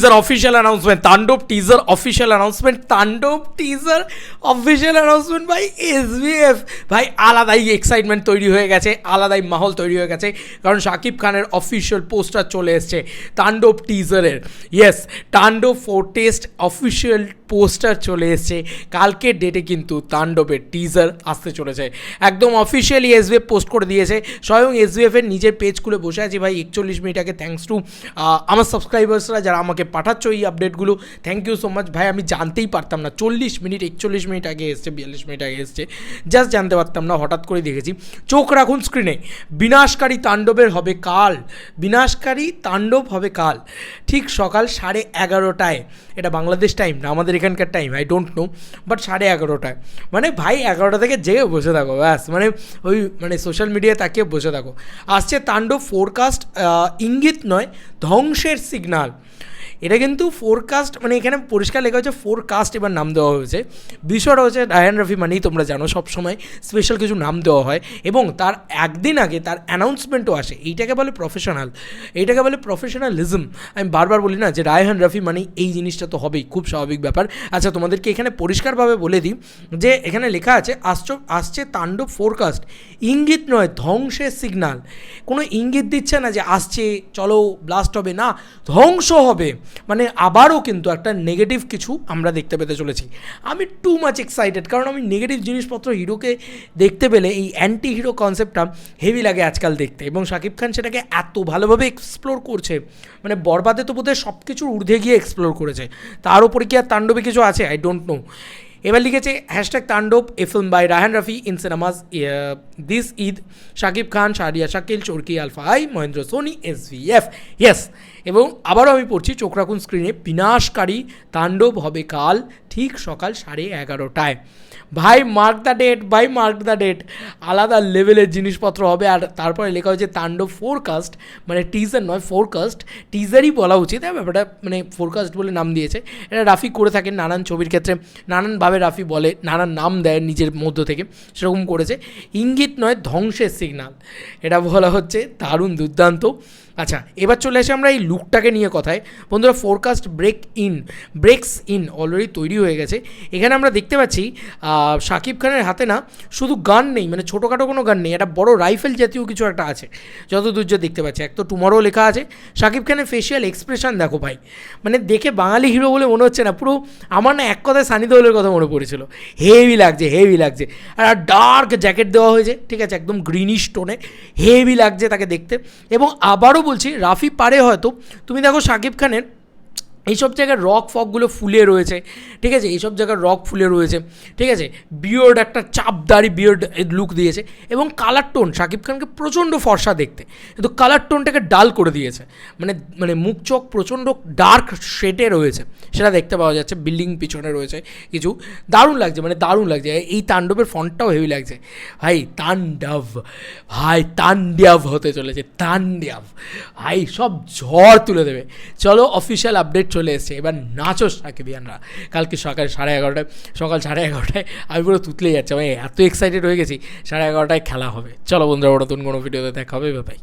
Teaser official announcement Taandob teaser official announcement Taandob teaser official announcement ভাই SBF ভাই, আলাদাই excitement তৈরি হয়ে গেছে, আলাদাই মাহল তৈরি হয়ে গেছে, কারণ শাকিব খানের অফিসিয়াল পোস্টার চলে এসছে তাণ্ডব টিজারের yes Taandob for test official poster চলে এসছে। কালকের ডেটে কিন্তু তাণ্ডবের টিজার আসতে চলেছে। একদম অফিসিয়ালি এসবিএফ পোস্ট করে দিয়েছে। স্বয়ং এসবিএফ এর নিজের পেজ খুলে বসে আছি। ভাই, একচল্লিশ মিনিট আগে থ্যাঙ্কস টু আমার সাবস্ক্রাইবার্সরা যারা আমাকে পাঠাচ্ছ এই আপডেটগুলো থ্যাংক ইউ সো মাচ ভাই, আমি জানতেই পারতাম না। চল্লিশ মিনিট, একচল্লিশ মিনিট আগে এসছে, বিয়াল্লিশ মিনিট আগে এসছে। জাস্ট জানতে পারতাম না, হঠাৎ করে দেখেছি। চোখ রাখুন স্ক্রিনে বিনাশকারী তাণ্ডবের হবে কাল। বিনাশকারী তাণ্ডব হবে কাল। ঠিক সকাল সাড়ে এগারোটায়। এটা বাংলাদেশ টাইম না, আমাদের এখানকার time I don't know but সাড়ে এগারোটায়। মানে ভাই, এগারোটা থেকে জেগে বসে থাকো, ব্যাস। মানে ওই মানে সোশ্যাল মিডিয়ায় তাকিয়ে বসে থাকো। আসছে তাণ্ডব ফোরকাস্ট ইঙ্গিত নয়, ধ্বংসের সিগনাল এটা কিন্তু ফোরকাস্ট মানে এখানে পরিষ্কার লেখা হচ্ছে ফোরকাস্ট এবার নাম দেওয়া হয়েছে। বিষয়টা হচ্ছে রায়ান রফি মানেই তোমরা জানো, সবসময় স্পেশাল কিছু নাম দেওয়া হয়, এবং তার একদিন আগে তার অ্যানাউন্সমেন্টও আসে। এইটাকে বলে প্রফেশনাল এইটাকে বলে প্রফেশনালিজম আমি বারবার বলি না যে রায়হান রফি মানে এই জিনিসটা তো হবেই, খুব স্বাভাবিক ব্যাপার। আচ্ছা তোমাদেরকে এখানে পরিষ্কারভাবে বলে দিই যে এখানে লেখা আছে, আসছে আসছে তাণ্ডব ফোরকাস্ট ইঙ্গিত নয়, ধ্বংসের সিগনাল কোনো ইঙ্গিত দিচ্ছে না যে আসছে, চলো ব্লাস্ট হবে। না, ধ্বংস হবে। মানে আবারও কিন্তু একটা নেগেটিভ কিছু আমরা দেখতে পেতে চলেছি। আমি টু মাচ এক্সাইটেড কারণ আমি নেগেটিভ জিনিসপত্র, হিরোকে দেখতে পেলে এই অ্যান্টি হিরো কনসেপ্টটা হেভি লাগে আজকাল দেখতে। এবং শাকিব খান সেটাকে এত ভালোভাবে এক্সপ্লোর করছে মানে বরবাদে তো বোধহয় সব কিছুর ঊর্ধ্বে গিয়ে এক্সপ্লোর করেছে। তার উপরে কি আর তাণ্ডবে কিছু আছে? আই ডোন্ট নো এবার লিখেছে hashtag Taandob a film by Raihan Rafi in cinemas this Eid Shakib Khan Shariya Shakil, Chorki alpha I Mahendra, Sony S V F yes এবং আবারও আমি পড়ছি চোখ রাখুন স্ক্রিনে বিনাশকারী তাণ্ডব হবে কাল ঠিক সকাল সাড়ে এগারোটায়। ভাই মার্ক দ্য ডেট ভাই মার্ক দ্য ডেট আলাদা লেভেলের জিনিসপত্র হবে আর তারপরে লেখা হয়েছে তাণ্ডব ফোরকাস্ট মানে টিজার নয় ফোরকাস্ট টিজারই বলা উচিত হ্যাঁ ব্যাপারটা মানে ফোরকাস্ট বলে নাম দিয়েছে। এটা রাফি করে থাকেন নানান ছবির ক্ষেত্রে। নানানভাবে রাফি বলে, নানান নাম দেয় নিজের মধ্য থেকে। সেরকম করেছে। ইঙ্গিত নয়, ধ্বংসের সিগনাল এটা বলা হচ্ছে দারুণ দুর্দান্ত। আচ্ছা এবার চলে আসি আমরা এই লুকটাকে নিয়ে কথায়। বন্ধুরা forecast break in breaks in already তৈরি হয়ে গেছে। এখানে আমরা দেখতে পাচ্ছি শাকিব খানের হাতে না শুধু গান নেই মানে ছোটোখাটো কোনো গান নেই, একটা বড় রাইফেল জাতীয় কিছু একটা আছে যত যা দেখতে পাচ্ছি। এক তো টুমারো লেখা আছে শাকিব খানের ফেসিয়াল এক্সপ্রেশন দেখো ভাই মানে দেখে বাঙালি হিরো বলে মনে হচ্ছে না, পুরো আমার না এক কথায় সানি দেওয়ালের কথা মনে পড়েছিল। হেভি লাগছে হেভি লাগছে। আর ডার্ক জ্যাকেট দেওয়া হয়েছে, ঠিক আছে, একদম গ্রিনিশ টোনে হেভি লাগছে তাকে দেখতে। এবং আবারও বলছি রাফি পারে হয়তো। তুমি দেখো শাকিব খানের এইসব জায়গায় রক ফকগুলো ফুলে রয়েছে, ঠিক আছে? এইসব জায়গায় রক ফুলে রয়েছে, ঠিক আছে? বিয়র্ড একটা চাপদারি বিয়র্ড লুক দিয়েছে এবং কালার টোন শাকিব খানকে প্রচণ্ড ফর্সা দেখতে। কিন্তু কালার টোনটাকে ডাল করে দিয়েছে। মানে মানে মুখ, চোখ প্রচণ্ড ডার্ক শেডে রয়েছে। সেটা দেখতে পাওয়া যাচ্ছে বিল্ডিং পিছনে রয়েছে কিছু। দারুণ লাগছে মানে দারুণ লাগছে। এই তাণ্ডবের ফন্টটাও হেভি লাগছে। ভাই, তাণ্ডব ভাই, তাণ্ডব হতে চলেছে, তাণ্ডব। ভাই, সব ঝড় তুলে দেবে। চলো অফিসিয়াল আপডেট চলে এসছে। এবার নাচো সাকিবিয়ানরা কালকে সকাল সাড়ে এগারোটায়, সকাল সাড়ে এগারোটায় আমি পুরো তুতলে যাচ্ছি। আমি এত এক্সাইটেড হয়ে গেছি, সাড়ে এগারোটায় খেলা হবে। চলো বন্ধুরা ওরা নতুন কোনো ভিডিওতে দেখা হবে ভাই